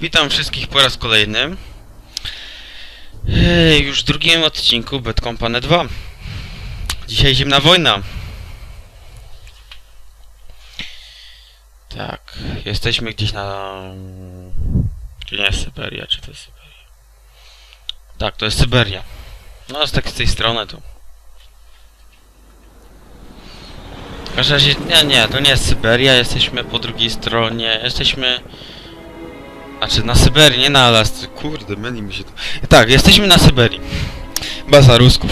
Witam wszystkich po raz kolejny. Ej, już w drugim odcinku Bad Company 2. Dzisiaj zimna wojna. Tak, jesteśmy gdzieś na... To nie jest Syberia, czy to jest Syberia? Tak, to jest Syberia. No, z, tak z tej strony to. W każdym razie, nie, nie, to nie jest Syberia, jesteśmy po drugiej stronie, jesteśmy... Znaczy na Syberii, nie na Alasce. Kurde, myli mi się to. Tak, jesteśmy na Syberii. Baza Rusków.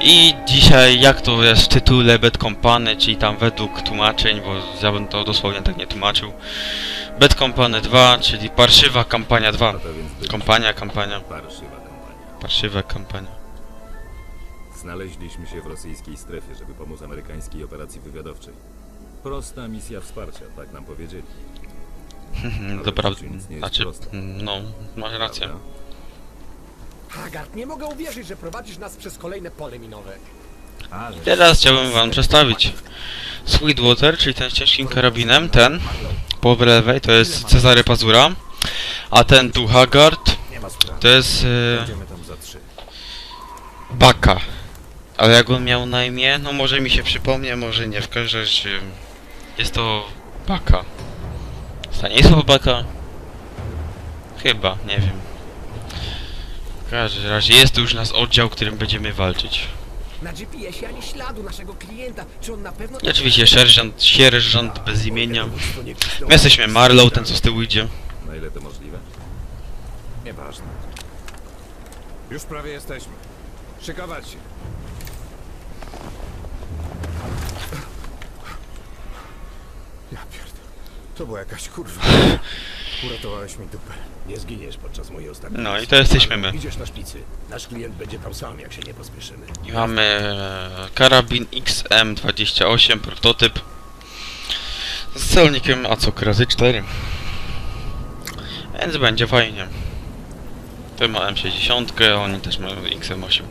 I dzisiaj, jak to jest w tytule Bad Company, czyli tam według tłumaczeń, bo ja bym to dosłownie tak nie tłumaczył. Bad Company 2, czyli Parszywa Kampania 2. A to więc byliście Kompania, kampania. Parszywa kampania. Parszywa Kampania. Znaleźliśmy się w rosyjskiej strefie, żeby pomóc amerykańskiej operacji wywiadowczej. Prosta misja wsparcia, tak nam powiedzieli. Nie jest Znaczy, proste. no, masz rację. Haggard, nie mogę uwierzyć, że prowadzisz nas przez kolejne pole minowe. Teraz chciałbym wam przedstawić Sweetwater, czyli ten z ciężkim karabinem, ten po lewej to jest Cezary Pazura, a ten tu Haggard to jest e. Baka. Ale jak on miał na imię? No może mi się przypomnie, może nie, w każdym razie jest to Baka. Stanisław Baka? Chyba, nie wiem. W każdym razie jest tu już nas oddział, którym będziemy walczyć. Na GPS-ie ani śladu naszego klienta. Czy on na pewno... I oczywiście sierżant, sierżant bez imienia. My jesteśmy Marlow, ten co z tyłu idzie. Na ile to możliwe? Nieważne. Już prawie jesteśmy. Szykować się. Ja pierdolę. To była jakaś kurwa. Uratowałeś mi dupę. Nie zginiesz podczas mojej ostatniej No i to jesteśmy my. Idziesz na szpicy. Nasz klient będzie tam sam, jak się nie pospieszymy. I mamy e, karabin XM28, prototyp. Z celownikiem ACOK razy 4. Więc będzie fajnie. Ty ma M60, oni też mają XM8.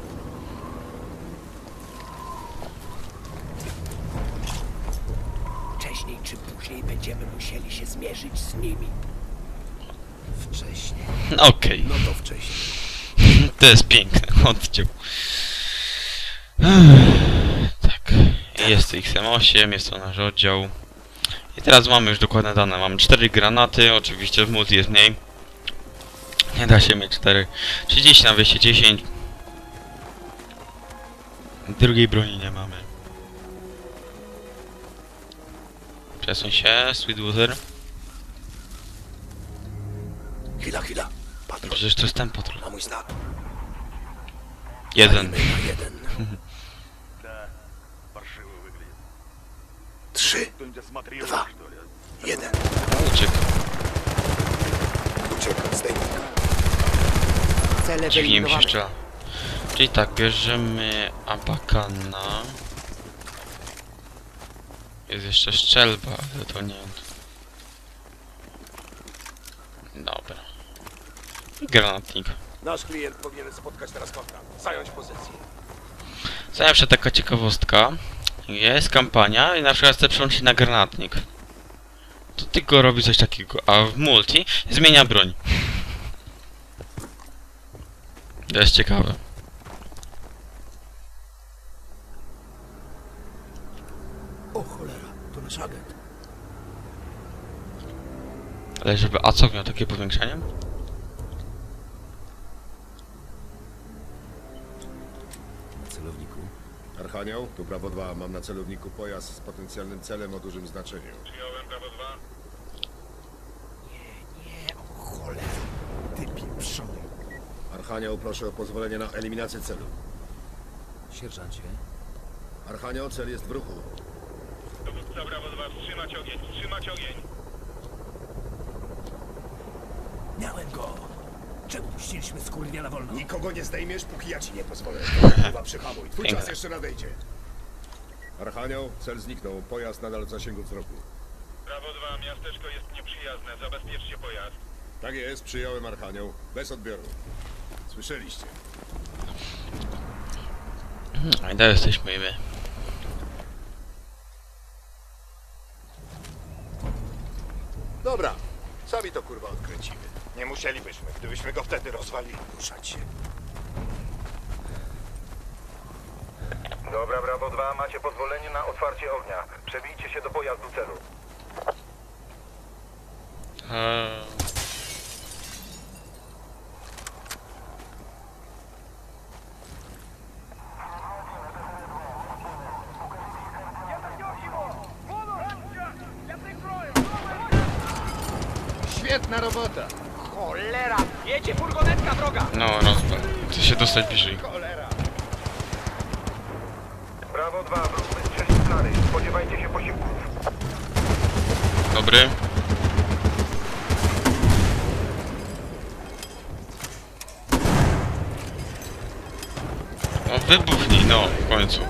Wcześniej czy później będziemy musieli się zmierzyć z nimi. Wcześniej. Okej, No to wcześniej. to jest piękny oddział. Tak, jest XM8, jest to nasz oddział. I teraz mamy już dokładne dane. Mamy 4 granaty, oczywiście w multi jest mniej. Nie da się mieć 4. 30 na 210. Drugiej broni nie mamy. Przesuń się, Sweetwater. Chwila, chwila. Patrol, Przecież to jest ten patrol. na mój znak. Jeden. Palimy na jeden. паршиво выглядит. Trzy, Кто-нибудь осмотрел, Два. что ли? jeden. Uciekł. Uciekam z tajnika. Cele Dziwnie mi się wyeliminowane. strzela. Czyli tak, bierzemy abakana. Jest jeszcze strzelba, ale to nie. Dobra. I granatnik. Nasz klient powinien spotkać teraz kontrakt. Zająć pozycję. Zawsze taka ciekawostka. Jest kampania i na przykład chce przełączyć na granatnik. To tylko robi coś takiego, a w multi zmienia broń. To jest ciekawe. O cholera, to nasz agent. Ale żeby ACOG miał takie powiększenie? Archanioł, tu Prawo 2. Mam na celowniku pojazd z potencjalnym celem o dużym znaczeniu. Nie, o cholera. Ty pieprzony. Archanioł, proszę o pozwolenie na eliminację celu. Sierżancie, Archanioł, cel jest w ruchu. Dowódca Brawo 2, wstrzymać ogień, wstrzymać ogień. Miałem go. Czemu puściliśmy na wolno? Nikogo nie zdejmiesz, póki ja ci nie pozwolę. Chyba przyhamuj. Twój Piękne. czas jeszcze nadejdzie. Archanioł, cel zniknął. Pojazd nadal w zasięgu wzroku. Brawo 2, miasteczko jest nieprzyjazne, zabezpieczcie pojazd. Tak jest, przyjąłem Archanioł. Bez odbioru. Słyszeliście. A i to jesteśmy my. Dobra, sami to kurwa odkręcimy. Nie musielibyśmy, gdybyśmy go wtedy rozwalili. Ruszać się. Dobra, Bravo 2, macie pozwolenie na otwarcie ognia. Przebijcie się do pojazdu celu. Eee, Świetna robota! Cholera! Jedzie furgonetka droga! no, rozwal. Chcę się dostać bliżej. Bravo 2, wróg wystrzelił flary. Spodziewajcie się posiłków. Dobry. No wybuchnij, no, w końcu.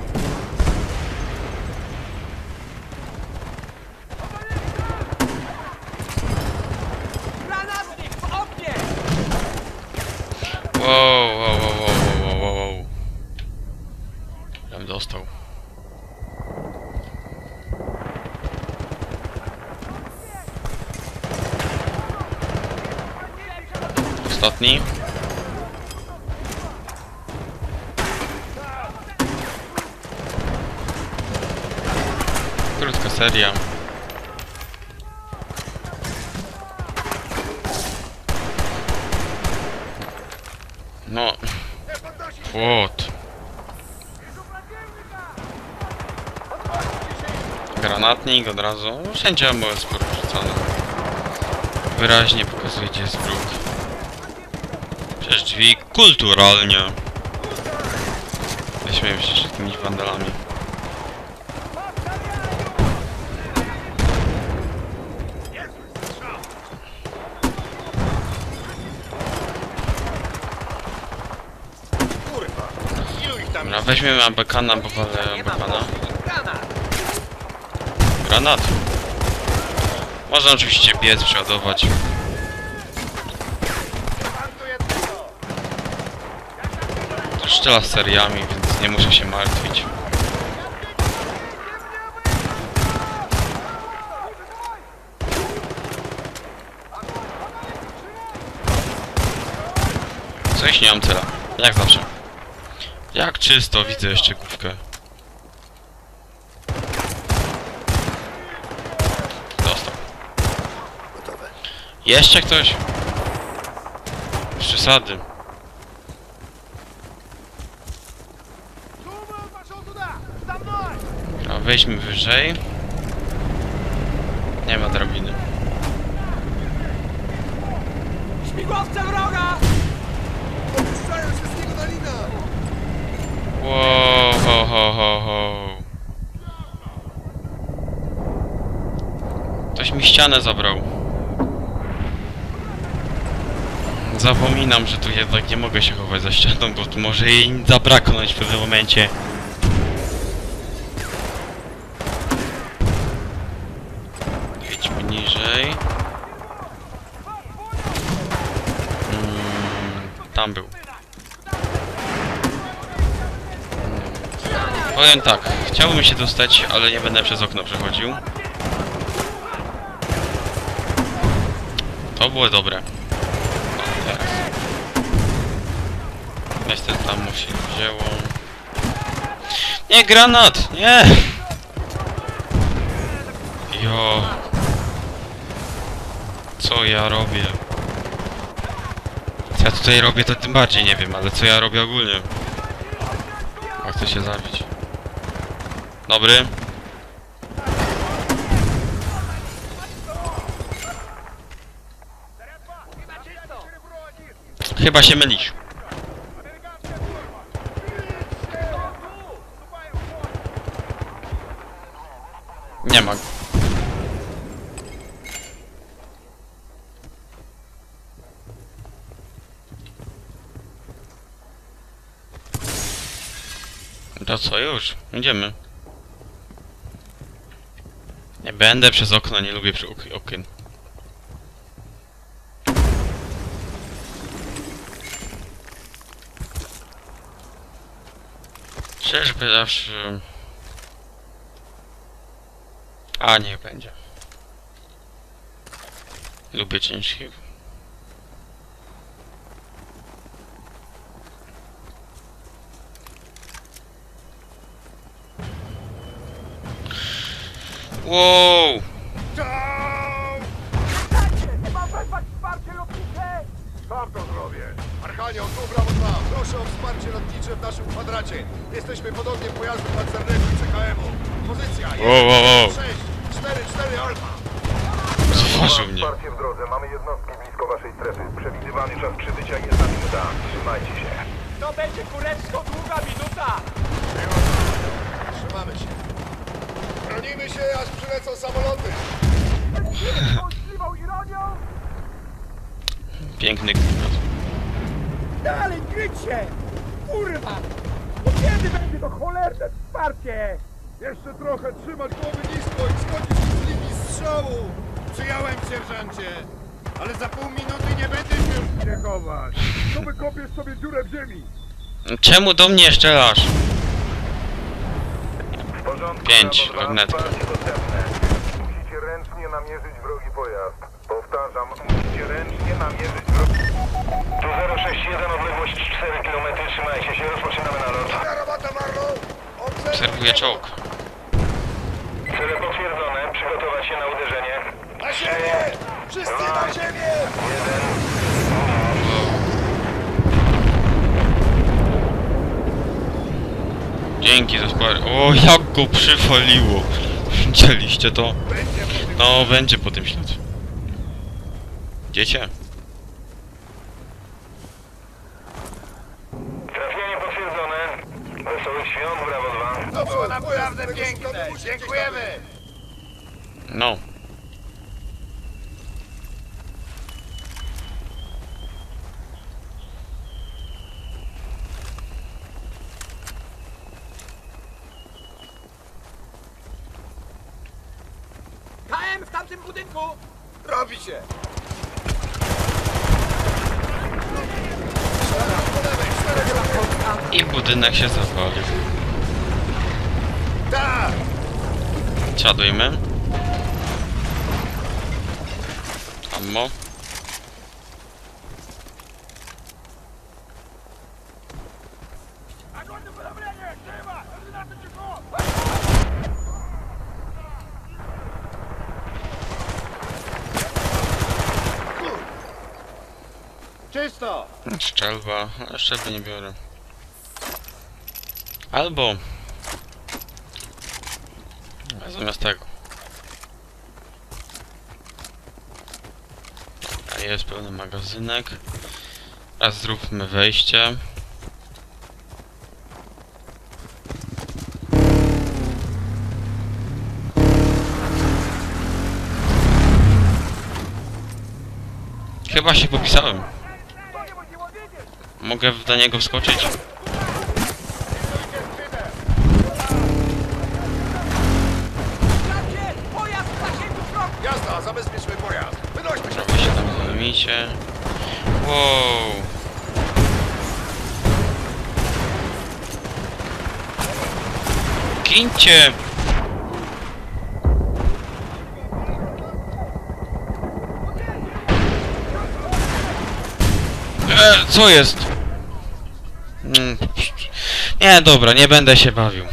Granatnik w oknie! Wow, wow, wow, wow, wow, wow, wow. Ja bym dostał. Ostatni. Krótka seria. No. Płot. Granatnik od razu. No, Wszędzie ammo jest porzucane. Wyraźnie pokazuje gdzie jest wróg. Przez drzwi kulturalnie. Weźmy się z jakimiś wandalami. Dobra, weźmiemy abekana, bo walę abekana. Granat. Można oczywiście biec, przeładować. Z seriami, więc nie muszę się martwić. Coś nie mam cela. Jak zawsze. Jak czysto widzę jeszcze główkę. Dostał. Gotowe. Jeszcze ktoś? Przesady. A wejdźmy wyżej. Nie ma drabiny. Śmigłowce wroga! Opuszczają się z niego na lina! Wow, ho, ho, ho, ho. Ktoś mi ścianę zabrał. Zapominam, że tu jednak nie mogę się chować za ścianą, bo tu może jej zabraknąć w pewnym momencie. Powiem tak, chciałbym się dostać, ale nie będę przez okno przechodził. To było dobre. O, teraz. Tam mu się wzięło. Nie, granat! Nie! Jo. Co ja robię? Co ja tutaj robię, to tym bardziej nie wiem, ale co ja robię ogólnie? A chcę się zabić. Dobry. Chyba się mylisz. Nie ma. To co już? Idziemy. Będę przez okno, nie lubię przy ok okien. Szczerze powiedziawszy... A, niech będzie. Lubię ciężkiego. Wow! Sam to zrobię. Archanioł, tu Bravo 2. Proszę o wsparcie lotnicze w naszym kwadracie. Jesteśmy pod ogniem pojazdu pancernego i CKM-u. Pozycja Wow, wow, wow. 6, 4, 4 Alfa. Zważył mnie. Wsparcie w drodze. Mamy jednostki blisko waszej strefy. Przewidywany czas przybycia jest za minuta. Trzymajcie się. To będzie kurewsko długa minuta! Trzymamy się. Bronimy się, aż przylecą samoloty. Ironią! Piękny klimat. Dalej, krycie! Kurwa! No kiedy będzie to cholerne wsparcie? Jeszcze trochę trzymać głowy nisko i schodzić z linii strzału. Przyjąłem, sierżancie. Ale za pół minuty nie będę już mnie chować. To wykopiesz sobie dziurę w ziemi. Czemu do mnie? W porządku. Pięć, lornetka. Musicie ręcznie namierzyć wrogi pojazd. Powtarzam, musicie ręcznie namierzyć wrogi... Tu 061, odległość 4 km. Trzymajcie się, rozpoczynamy nalot. Obserwuję czołg. Cele potwierdzone. Przygotować się na uderzenie. Na ziemię! Wszyscy na ziemię! Dzięki za wsparcie. O, jak go przyfaliło. Widzieliście to? No, będzie po tym ślad. Dziecię? Trafienie potwierdzone. Wesołych świąt, Brawo 2. To było naprawdę piękne. Dziękujemy. No. KM w tamtym budynku! Robi się. Budynek się zawalił. Siadujmy. Ammo. Czysto! Szczelba. A Szczelby nie biorę. Albo... Zamiast tego. A jest pełny magazynek. Raz zróbmy wejście. Chyba się popisałem. Mogę do niego wskoczyć? Trochę się tam. Wow. Gincie! E, co jest? Mm, Nie, dobra, nie będę się bawił.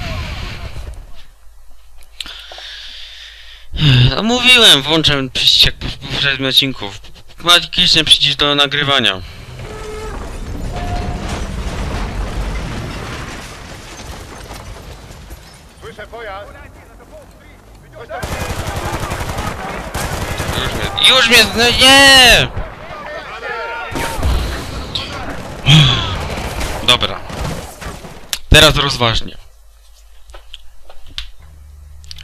No mówiłem, włączę przycisk jak w poprzednim odcinku. Magiczny przycisk do nagrywania. Słyszę pojazd. Już mnie... Już mnie... No nie! Dobra. Teraz rozważnie.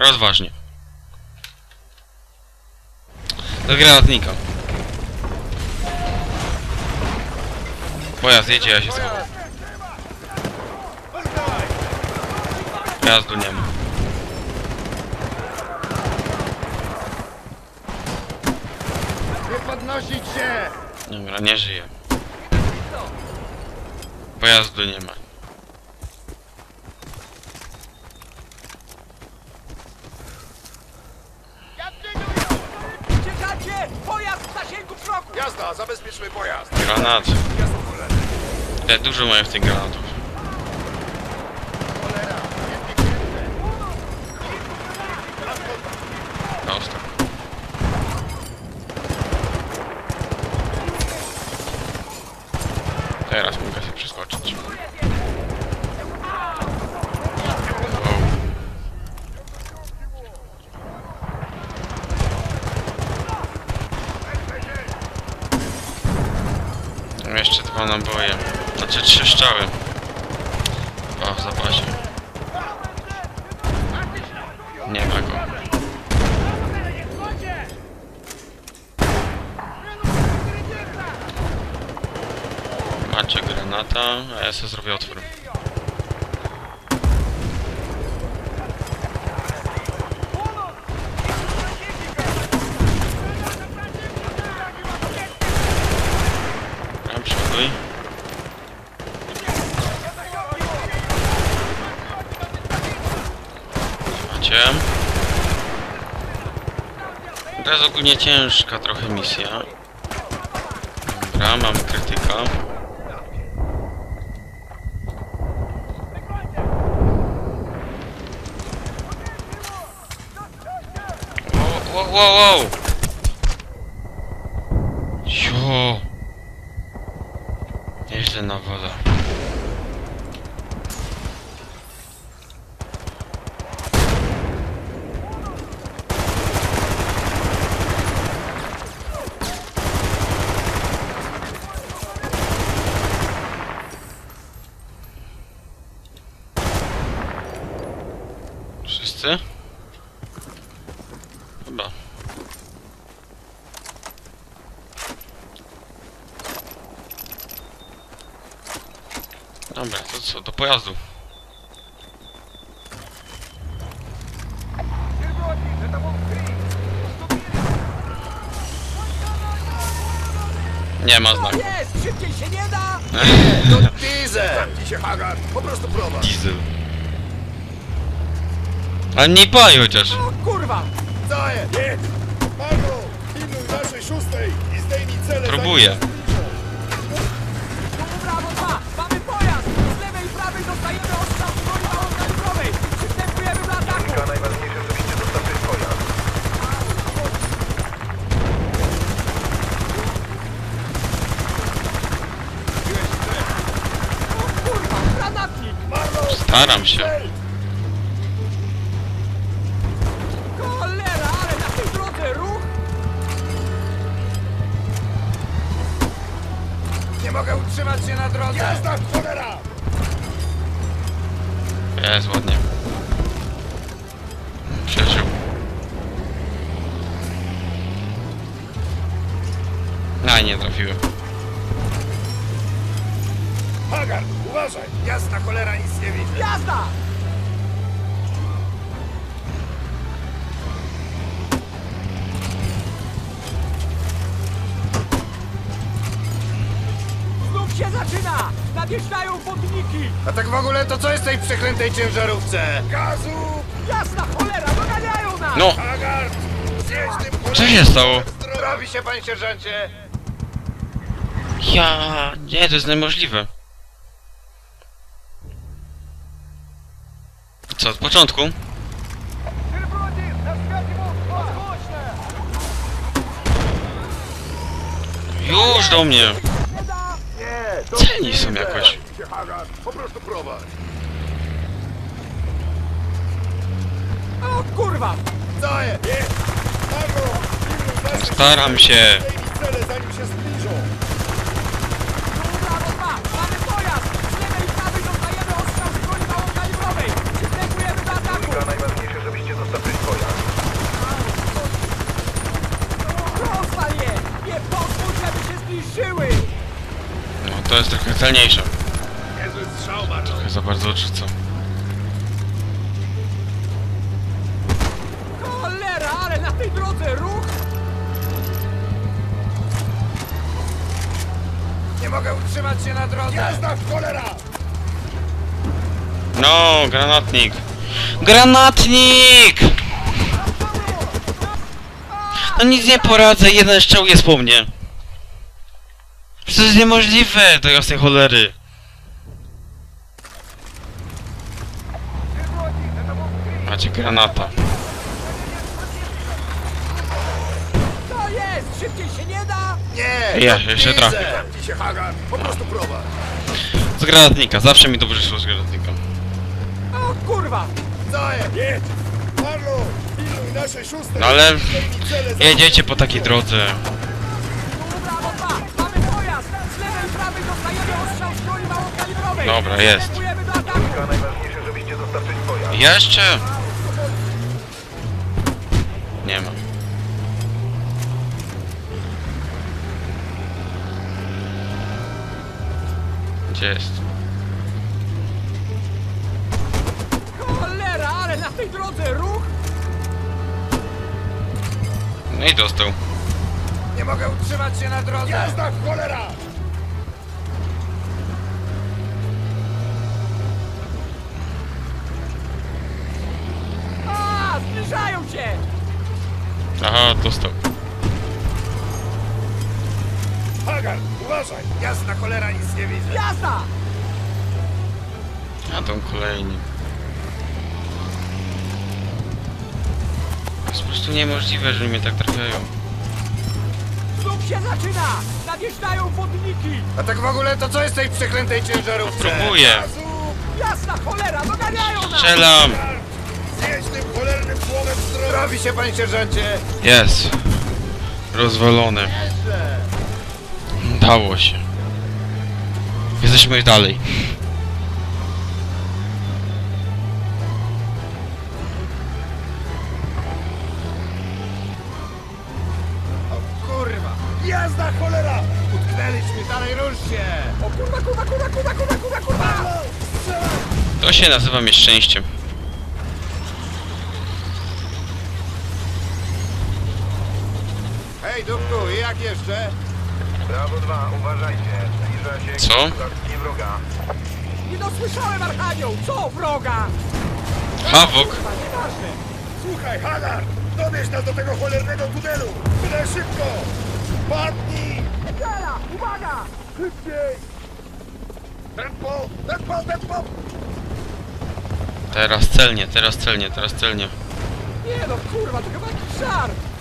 Rozważnie. Do granatnika. Pojazd jedzie, ja się schowam. Jazdu nie ma. Nie podnosić się! Dobra, nie żyje. Pojazdu nie ma. Uciekacie! Pojazd w zasięgu Jazda, zabezpieczmy pojazd. Granat. Ja dużo mają w tych granatów. Prosto. Teraz mogę sobie przeskoczyć. Wow. Mam jeszcze dwa naboje. Znaczy trzy strzały. O, w zapasie. Nie ma go. Macie granata, a ja sobie zrobię otwór. Tam przoduj. Macie. To jest ogólnie ciężka trochę misja. Dobra, mamy krytyka. Wow, wow, wow, wow! Jo! Nieźle nawala. Wszyscy? Chyba. Dobra, to co, do pojazdu. Nie ma znaku. Jest! Szybciej się nie da! To diesel! Zamknij się, Hagar. Po prostu prowadź. Diesel. Ale nie pali chociaż. O kurwa! Co jest? Jedź! Marlo, pilnuj naszej szóstej i zdejmij cele Próbuję. Tu brawo dwa! Mamy pojazd! Z lewej i prawej dostajemy ostrzał z broni małokalibrowej! Przystępujemy do ataku! Kilka najważniejsze, żebyście dostarczyli pojazd. O kurwa! Granatnik! Staram Hagar, uważaj! Jasna cholera, nic nie widzę. Jazda! Znów się zaczyna! Nadjeżdżają wodniki! A tak w ogóle to co jest w tej przeklętej ciężarówce? Gazu! Jasna cholera, doganiają nas! No, Hagar! Zjedź tym co się stało? Robi się, panie sierżancie! Ja... Nie, to jest niemożliwe. Co, od początku? Już do mnie. Ceni są jakoś. Po prostu prowadź. O kurwa! Staram się. Zdejmij cele, zanim się zbliżą. Tu brawo dwa! Mamy pojazd! Z lewej i prawej dostajemy ostrzał z broni małokalibrowej! Przystępujemy do ataku! Kilka najważniejsze, żebyście dostarczyli pojazd. Rozwal je! Nie pozwól, żeby się zniszczyły! No, to jest trochę za bardzo odrzucam. Cholera, ale na tej drodze ruch! Nie mogę utrzymać się na drodze. Jazda, cholera! No, granatnik. Granatnik! No nic nie poradzę, jeden strzał jest po mnie. To jest niemożliwe, do jasnej cholery. Macie granata. To jest! Szybciej się nie da! Nie! Ja, jeszcze trafię. Ci się po prostu prowadź. Z granatnika, zawsze mi dobrze szło z granatnika. O kurwa! Co jest? Jedź! Marlo! Piluj nasze szóste! No ale jedziecie po takiej drodze. Tu brawo 2! Mamy pojazd! Z lewej i prawej dostajemy ostrzał z broni małokalibrowej! Dobra, jest. Wstępujemy do ataku! A najważniejsze, żebyście dostarczyli pojazd. Jeszcze? Nie ma. Gdzie jest? Cholera, ale na tej drodze ruch! No i dostał. Nie mogę utrzymać się na drodze! Jazda, cholera! Zbliżają się! Aha, dostał. Hagar, uważaj! Jasna cholera, nic nie widzę. Jazda! A tą kolejni. To jest po prostu niemożliwe, że mnie tak trafiają. Znów się zaczyna! Nadjeżdżają wodniki! A tak w ogóle to co jest w tej przeklętej ciężarówce? Próbuję. Jasna cholera, doganiają nas! Strzelam! Słowem zdrowie! Robi się, panie sierżancie! Jest. Rozwalony. Dało się. Jesteśmy już dalej. O kurwa! Jazda, cholera! Utknęliśmy, dalej rusz się! O kurwa, kurwa, kurwa, kurwa, kurwa, kurwa, kurwa! To się nazywa nieszczęściem. Hej, dupku, i jak jeszcze? Brawo 2, uważajcie. Zbliża się Co? akcji wroga. Nie dosłyszałem, Archanioł! Co, wroga? Hawok. Kurwa, nieważne! Słuchaj, Hagar! Dobierz nas do tego cholernego tunelu! Tyle szybko! Padnij! Jala, uwaga! Szybciej! Tempo! Tempo, tempo! Teraz celnie, teraz celnie, teraz celnie. Nie no, kurwa, to chyba jakiś żart!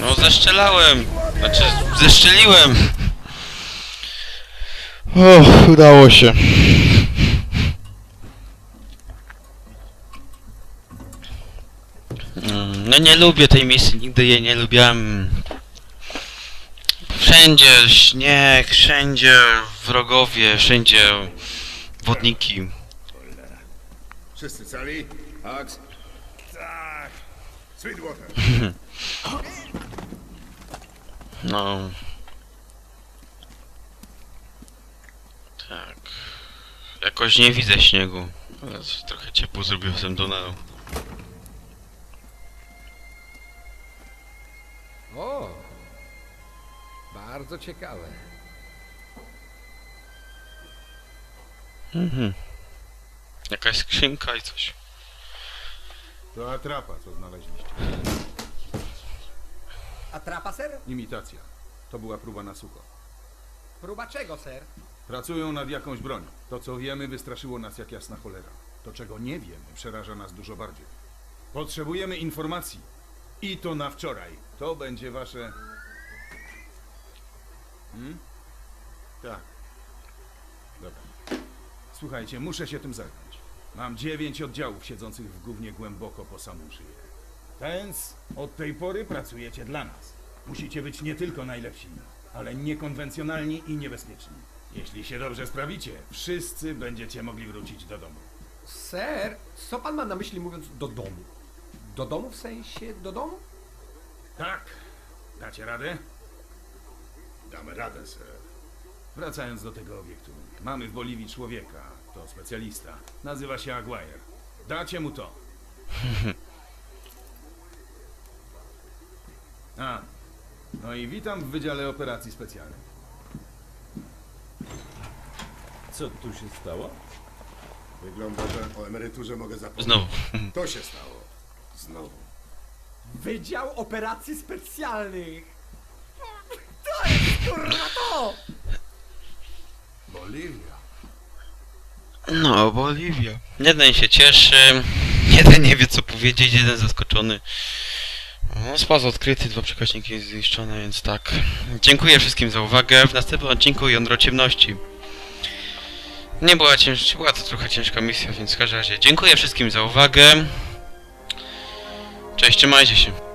No zeszczelałem. Znaczy, zeszczeliłem. O, udało się. No nie lubię tej misji, nigdy jej nie lubiłem. Wszędzie śnieg, wszędzie wrogowie, wszędzie wodniki. Wszyscy cali? Ax? Tak! No. Tak. Jakoś nie widzę śniegu. Ale trochę ciepło zrobiło w tym tunelu. O, bardzo ciekawe. Mhm. Jakaś skrzynka i coś. To atrapa, co znaleźliście. Atrapa, ser? Imitacja. To była próba na sucho. Próba czego, ser? Pracują nad jakąś bronią. To, co wiemy, wystraszyło nas jak jasna cholera. To, czego nie wiemy, przeraża nas dużo bardziej. Potrzebujemy informacji. I to na wczoraj. To będzie wasze... Hmm? Tak. Dobra. Słuchajcie, muszę się tym zająć. Mam dziewięć oddziałów siedzących w gównie głęboko po samą szyję. Więc od tej pory pracujecie dla nas. Musicie być nie tylko najlepsi, ale niekonwencjonalni i niebezpieczni. Jeśli się dobrze sprawicie, wszyscy będziecie mogli wrócić do domu. Ser, co pan ma na myśli mówiąc do domu? Do domu w sensie do domu? Tak? Dacie radę? Damy radę, sir. Wracając do tego obiektu. Mamy w Boliwii człowieka. To specjalista. Nazywa się Aguirre. Dacie mu to. A. No i witam w Wydziale Operacji Specjalnych. Co tu się stało? Wygląda, że o emeryturze mogę zapomnieć. Znowu. To się stało. Znowu. Wydział Operacji Specjalnych! To jest kurwa to? Boliwia. No, Boliwia. Jeden się cieszy, jeden nie wie co powiedzieć, jeden zaskoczony. No, spas odkryty, dwa przekaźniki zniszczone, więc tak. Dziękuję wszystkim za uwagę. W następnym odcinku Jądro Ciemności. Nie była ciężka, była to trochę ciężka misja, więc w każdym razie dziękuję wszystkim za uwagę. Cześć, trzymajcie się.